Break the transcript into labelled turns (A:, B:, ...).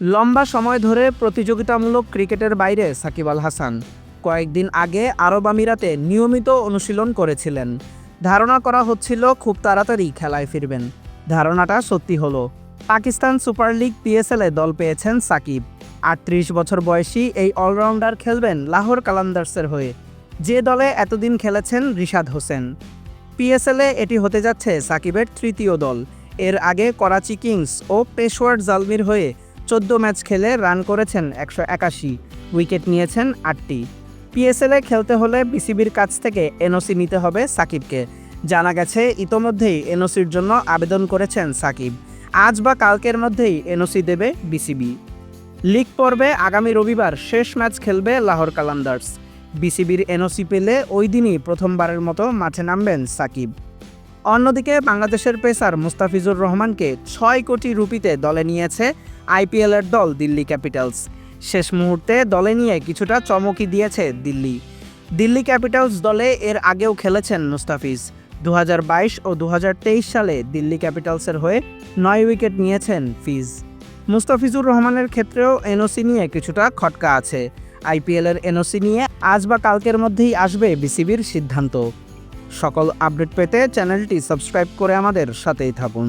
A: লম্বা সময় ধরে প্রতিযোগিতামূলক ক্রিকেটের বাইরে সাকিব আল হাসান। কয়েকদিন আগে আরব আমিরাতে নিয়মিত অনুশীলন করেছিলেন। ধারণা করা হচ্ছিল খুব তাড়াতাড়ি খেলায় ফিরবেন। ধারণাটা সত্যি হলো। পাকিস্তান সুপার লিগ পিএসএলে দল পেয়েছেন সাকিব। আটত্রিশ বছর বয়সী এই অলরাউন্ডার খেলবেন লাহোর কালান্দার্সের হয়ে। যে দলে এতদিন খেলেছেন রিশাদ হোসেন। পিএসএলে এটি হতে যাচ্ছে সাকিবের তৃতীয় দল। এর আগে করাচি কিংস ও পেশোয়ার জালমির হয়ে চোদ্দ ম্যাচ খেলে রান করেছেন একশো একাশি, উইকেট নিয়েছেন আটটি। পিএসএলে খেলতে হলে বিসিবির কাছ থেকে এনওসি নিতে হবে সাকিবকে। জানা গেছে, ইতোমধ্যেই এনওসির জন্য আবেদন করেছেন সাকিব। আজ বা কালকের মধ্যেই এনওসি দেবে বিসিবি। লিগ পর্বে আগামী রবিবার শেষ ম্যাচ খেলবে লাহোর কালান্দার্স। বিসিবির এনওসি পেলে ওই দিনই প্রথমবারের মতো মাঠে নামবেন সাকিব। অন্যদিকে বাংলাদেশের পেসার মুস্তাফিজুর রহমানকে ছয় কোটি রুপিতে দলে নিয়েছে আইপিএলের দল দিল্লি ক্যাপিটালস। শেষ মুহূর্তে দলে নিয়ে কিছুটা চমকই দিয়েছে দিল্লি। দিল্লি ক্যাপিটালস দলে এর আগেও খেলেছেন মুস্তাফিজ। দু হাজার বাইশ ও দু হাজার তেইশ সালে দিল্লি ক্যাপিটালসের হয়ে নয় উইকেট নিয়েছেন ফিজ। মুস্তাফিজুর রহমানের ক্ষেত্রেও এনওসি নিয়ে কিছুটা খটকা আছে। আইপিএলের এনওসি নিয়ে আজ বা কালকের মধ্যেই আসবে বিসিবির সিদ্ধান্ত। সকল আপডেট পেতে চ্যানেলটি সাবস্ক্রাইব করে আমাদের সাথেই থাকুন।